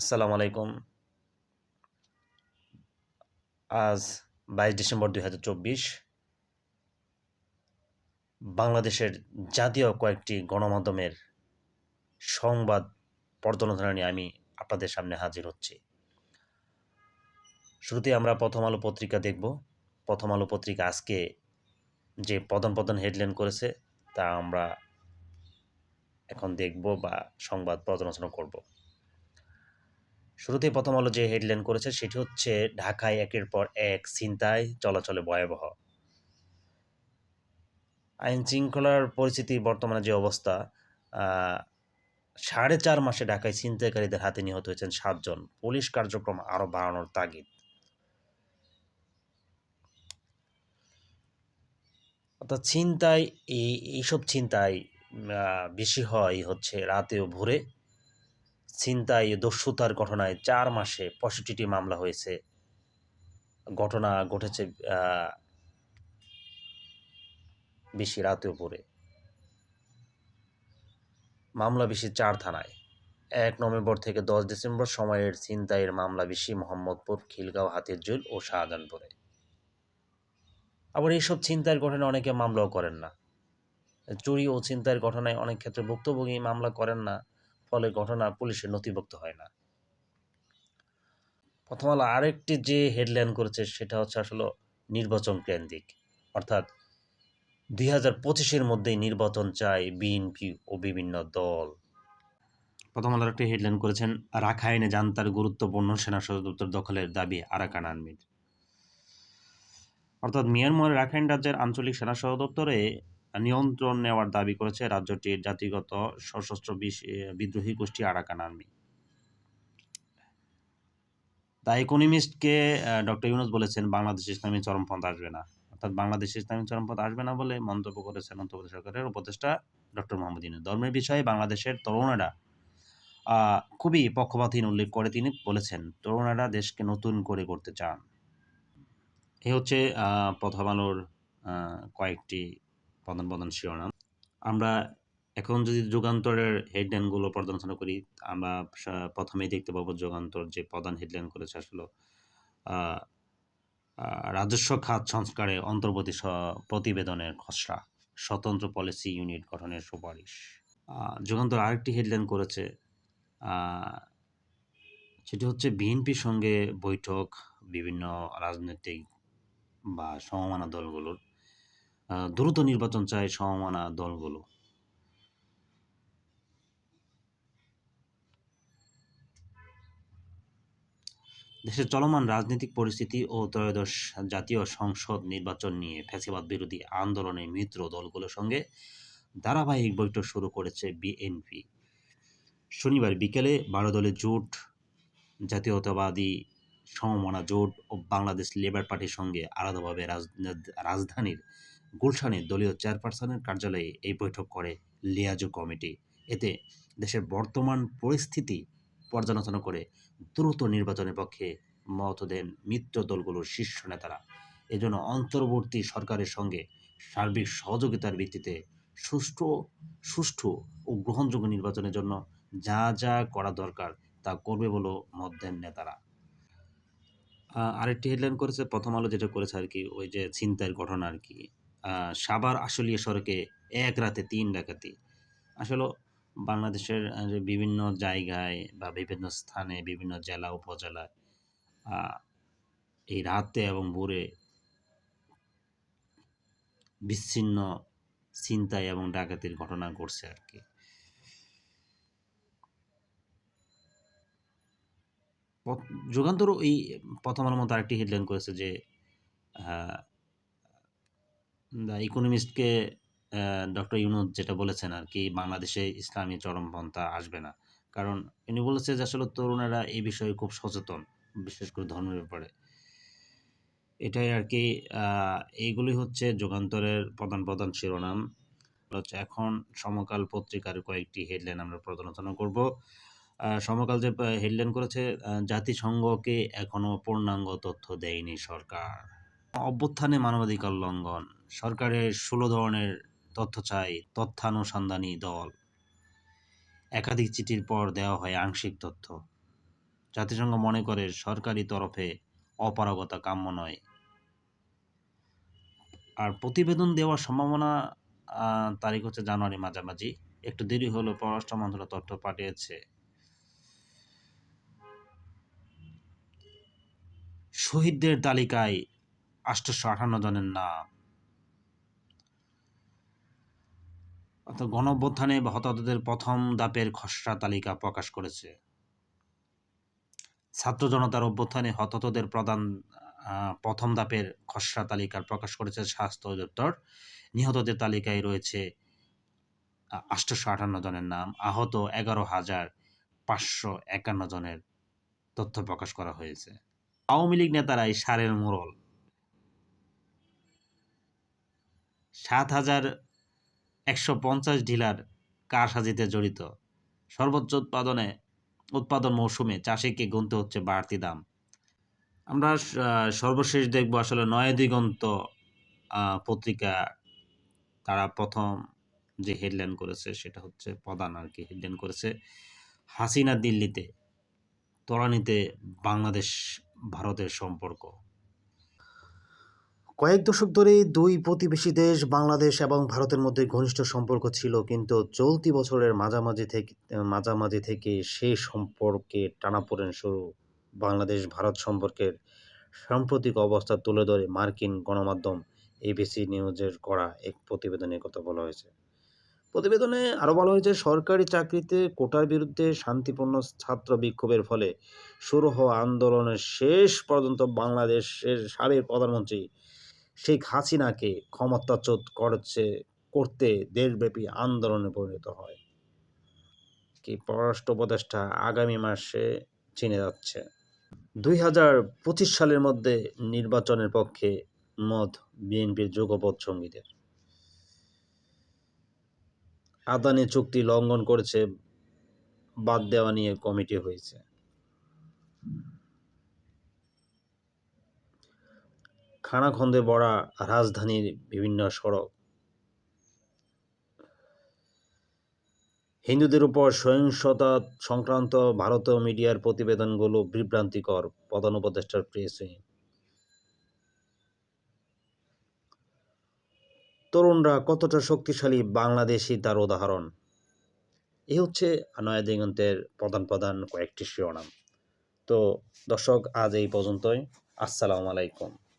আসসালামু আলাইকুম। আজ বাইশ ডিসেম্বর দুই হাজার চব্বিশ। বাংলাদেশের জাতীয় কয়েকটি গণমাধ্যমের সংবাদ পর্যালোচনা নিয়ে আমি আপনাদের সামনে হাজির হচ্ছি। শুরুতে আমরা প্রথম আলো পত্রিকা দেখব। প্রথম আলো পত্রিকা আজকে যে প্রধান প্রধান হেডলাইন করেছে, তা আমরা এখন দেখব বা সংবাদ পর্যালোচনা করব। শুরুতে প্রথম আলো যে হেডলাইন করেছে সেটি হচ্ছে ঢাকায় একের পর এক ছিনতাই চলাচলে ভয়াবহ। আইন শৃঙ্খলার পরিস্থিতি, বর্তমানে যে অবস্থা সাড়ে চার মাসে ঢাকায় ছিনতাইকারীদের হাতে নিহত হয়েছেন সাতজন পুলিশ কার্যক্রম আরও বাড়ানোর তাগিদ। অর্থাৎ ছিনতাই, এই, এইসব ছিনতাই বেশি হয় হচ্ছে রাতে ও ভোরে। ছিনতাই, দস্যুতার ঘটনায় চার মাসে পঁয়ষট্টিটি মামলা হয়েছে। ঘটনা ঘটেছে বেশি রাতে ভোরে। মামলা বেশি চার থানায়। এক নভেম্বর থেকে দশ ডিসেম্বর সময়ের ছিনতাইয়ের মামলা বেশি মোহাম্মদপুর, খিলগাঁও, হাতিরঝিল ও শাহজাহানপুরে। আবার এইসব ছিনতাইয়ের ঘটনায় অনেকে মামলাও করেন না। চুরি ও ছিনতাইয়ের ঘটনায় অনেক ক্ষেত্রে ভুক্তভোগী মামলা করেন না। ফলে ঘটনা পুলিশের নথিভুক্ত হয় না। প্রথম আলো আরেকটি যে হেডলাইন করেছে সেটা হচ্ছে আসলে নির্বাচন কেন্দ্রিক। অর্থাৎ দুই হাজার পঁচিশের মধ্যেই নির্বাচন চায় বিএনপি ও বিভিন্ন দল। প্রথম আলোর একটি হেডলাইন করেছেন রাখাইনে জান্তার গুরুত্বপূর্ণ সেনা সদর দপ্তর দখলের দাবি আরাকান আর্মির। অর্থাৎ মিয়ানমার রাখাইন রাজ্যের আঞ্চলিক সেনা সদর দপ্তরে নিয়ন্ত্রণ নেওয়ার দাবি করেছে রাজ্যটির জাতিগত সশস্ত্র বিদ্রোহী গোষ্ঠী আরাকান আর্মি। দ্য ইকোনমিস্টকে ডক্টর ইউনুস বলেছেন, বাংলাদেশ ইসলামী চরমপন্থা আসবে না। অর্থাৎ বাংলাদেশ ইসলামী চরমপন্থা আসবে না বলে মন্তব্য করেছেন অন্তর্বর্তী সরকারের উপদেষ্টা ডক্টর মোহাম্মদ ইউনুস। ধর্মের বিষয়ে বাংলাদেশের তরুণেরা খুবই পক্ষপাতহীন উল্লেখ করে তিনি বলেছেন, তরুণেরা দেশকে নতুন করে করতে চান। এ হচ্ছে প্রথম আলোর কয়েকটি প্রধান প্রধান শিরোনাম। আমরা এখন যদি যুগান্তরের হেডলাইনগুলো পর্যালোচনা করি, আমরা প্রথমেই দেখতে পাবো যুগান্তর যে প্রধান হেডলাইন করেছে আসলে রাজস্ব খাত সংস্কারে অন্তর্বর্তী প্রতিবেদনের খসড়া, স্বতন্ত্র পলিসি ইউনিট গঠনের সুপারিশ। যুগান্তর আরেকটি হেডলাইন করেছে সেটি হচ্ছে বিএনপির সঙ্গে বৈঠক, বিভিন্ন রাজনৈতিক বা সমমানা দলগুলোর দ্রুত নির্বাচন চায় সমমানা দলগুলো। দেশের চলমান রাজনৈতিক পরিস্থিতি ও ত্রয়োদশ জাতীয় সংসদ নির্বাচন নিয়ে ফ্যাসিবাদ বিরোধী আন্দোলনের মিত্র দলগুলোর সঙ্গে ধারাবাহিক বৈঠক শুরু করেছে বিএনপি। শনিবার বিকেলে বারো দলের জোট, জাতীয়তাবাদী সমমনা জোট ও বাংলাদেশ লেবার পার্টির সঙ্গে আলাদাভাবে রাজ- রাজধানীর গুলশানে দলীয় চেয়ারপারসনের কার্যালয়ে এই বৈঠক করে লিয়াজু কমিটি। এতে দেশের বর্তমান পরিস্থিতি পর্যালোচনা করে দ্রুত নির্বাচনের পক্ষে মত দেন মিত্র দলগুলোর শীর্ষ নেতারা। এজন্য অন্তর্বর্তী সরকারের সঙ্গে সার্বিক সহযোগিতার ভিত্তিতে সুষ্ঠু সুষ্ঠু ও গ্রহণযোগ্য নির্বাচনের জন্য যা যা করা দরকার তা করবে বলেও মত দেন নেতারা। আরেকটি হেডলাইন করেছে, প্রথম আলো যেটা করেছে আর কি, ওই যে ছিনতাইয়ের ঘটনা আর কি। সাভার আশুলিয়া সড়কে এক রাতে তিন ডাকাতি। আসলে বাংলাদেশের বিভিন্ন জায়গায় বা বিভিন্ন স্থানে, বিভিন্ন জেলা উপজেলায় এই রাতে এবং ভোরে বিচ্ছিন্ন চিন্তায় এবং ডাকাতির ঘটনা ঘটছে আর কি। যুগান্তর এই প্রথম আলোর মতো আরেকটি হেডলাইন করেছে যে দ্য ইকোনমিস্টকে ডক্টর ইউনুস যেটা বলেছেন আর কি, বাংলাদেশে ইসলামী চরমপন্থা আসবে না। কারণ উনি বলেছে যে আসলে তরুণেরা এই বিষয়ে খুব সচেতন, বিশেষ করে ধর্মের ব্যাপারে। এটাই আর কি এইগুলি হচ্ছে যুগান্তরের প্রধান প্রধান শিরোনাম। হচ্ছে এখন সমকাল পত্রিকার কয়েকটি হেডলাইন আমরা পর্যালোচনা করব। সমকাল যে হেডলাইন করেছে জাতিসংঘকে এখনও পূর্ণাঙ্গ তথ্য দেয়নি সরকার। অভ্যুত্থানে মানবাধিকার লঙ্ঘন, সরকারের ষোলো ধরনের তথ্য চাই, তথ্যানুসন্ধানী দল। একাধিক চিঠির পর দেওয়া হয় আংশিক তথ্য। জাতিসংঘ মনে করে সরকারি তরফে অপারগতা কাম্য নয়। আর প্রতিবেদন দেওয়ার সম্ভাবনা তারিখ হচ্ছে জানুয়ারি মাঝামাঝি। একটু দেরি হলো পররাষ্ট্র মন্ত্রণালয় তথ্য পাঠিয়েছে। শহীদদের তালিকায় আটশোশো আঠান্ন জনের নাম। অর্থাৎ গণঅভ্যুত্থানে হতাহতদের প্রথম দাপের খসড়া তালিকা প্রকাশ করেছে। ছাত্র জনতার অভ্যুত্থানে হতাহতদের প্রধান প্রথম ধাপের খসড়া তালিকা প্রকাশ করেছে স্বাস্থ্য অধিদপ্তর। নিহতদের তালিকায় রয়েছে আটশোশো আটান্ন জনের নাম। আহত এগারো হাজার পাঁচশো একান্ন জনের তথ্য প্রকাশ করা হয়েছে। আওয়ামী লীগ নেতারাই সারের মোড়ল। সাত হাজার একশো পঞ্চাশ ডিলার কারসাজিতে জড়িত। সর্বোচ্চ উৎপাদনে, উৎপাদন মৌসুমে চাষিকে গুনতে হচ্ছে বাড়তি দাম। আমরা সর্বশেষ দেখব আসলে নয় দিগন্ত পত্রিকা তারা প্রথম যে হেডলাইন করেছে সেটা হচ্ছে প্রধান আর কি হেডলাইন করেছে, হাসিনা দিল্লিতে, তরানিতে বাংলাদেশ ভারতের সম্পর্ক। কয়েক দশক ধরে দুই প্রতিবেশী দেশ, বাংলাদেশ এবং ভারতের মধ্যে ঘনিষ্ঠ সম্পর্ক ছিল, কিন্তু চলতি বছরের মাঝামাঝি থেকে মাঝামাঝি থেকে সেই সম্পর্কে টানাপোড়েন শুরু। বাংলাদেশ ভারত সম্পর্কের সাম্প্রতিক অবস্থা তুলে ধরে মার্কিন গণমাধ্যম এবিসি নিউজের করা এক প্রতিবেদনে কথা বলা হয়েছে। প্রতিবেদনে আরও বলা হয়েছে, সরকারি চাকরিতে কোটার বিরুদ্ধে শান্তিপূর্ণ ছাত্র বিক্ষোভের ফলে শুরু হওয়া আন্দোলনের শেষ পর্যন্ত বাংলাদেশের সাবেক প্রধানমন্ত্রী শেখ হাসিনাকে ক্ষমতাচ্যুত করছে, করতে দেশব্যাপী আন্দোলনে পরিণত হয়। কি পররাষ্ট্র উপদেষ্টা আগামী মাসে চীনে যাচ্ছে। দুই হাজার পঁচিশ সালের মধ্যে নির্বাচনের পক্ষে মত বিএনপির যুগপৎ সঙ্গীদের। আদানি চুক্তি লঙ্ঘন করেছে, বাদ দেওয়া নিয়ে কমিটি হয়েছে। খানাখন্দে ভরা রাজধানীর বিভিন্ন সড়ক। হিন্দুদের উপর সহিংসতা সংক্রান্ত ভারতীয় মিডিয়ার প্রতিবেদনগুলো বিভ্রান্তিকর, প্রধান উপদেষ্টার প্রেস। তরুণরা কতটা শক্তিশালী বাংলাদেশি তার উদাহরণ। এই হচ্ছে নয়া দিগন্তের প্রধান প্রধান কয়েকটি শিরোনাম। তো দর্শক, আজ এই পর্যন্তই। আসসালামু আলাইকুম।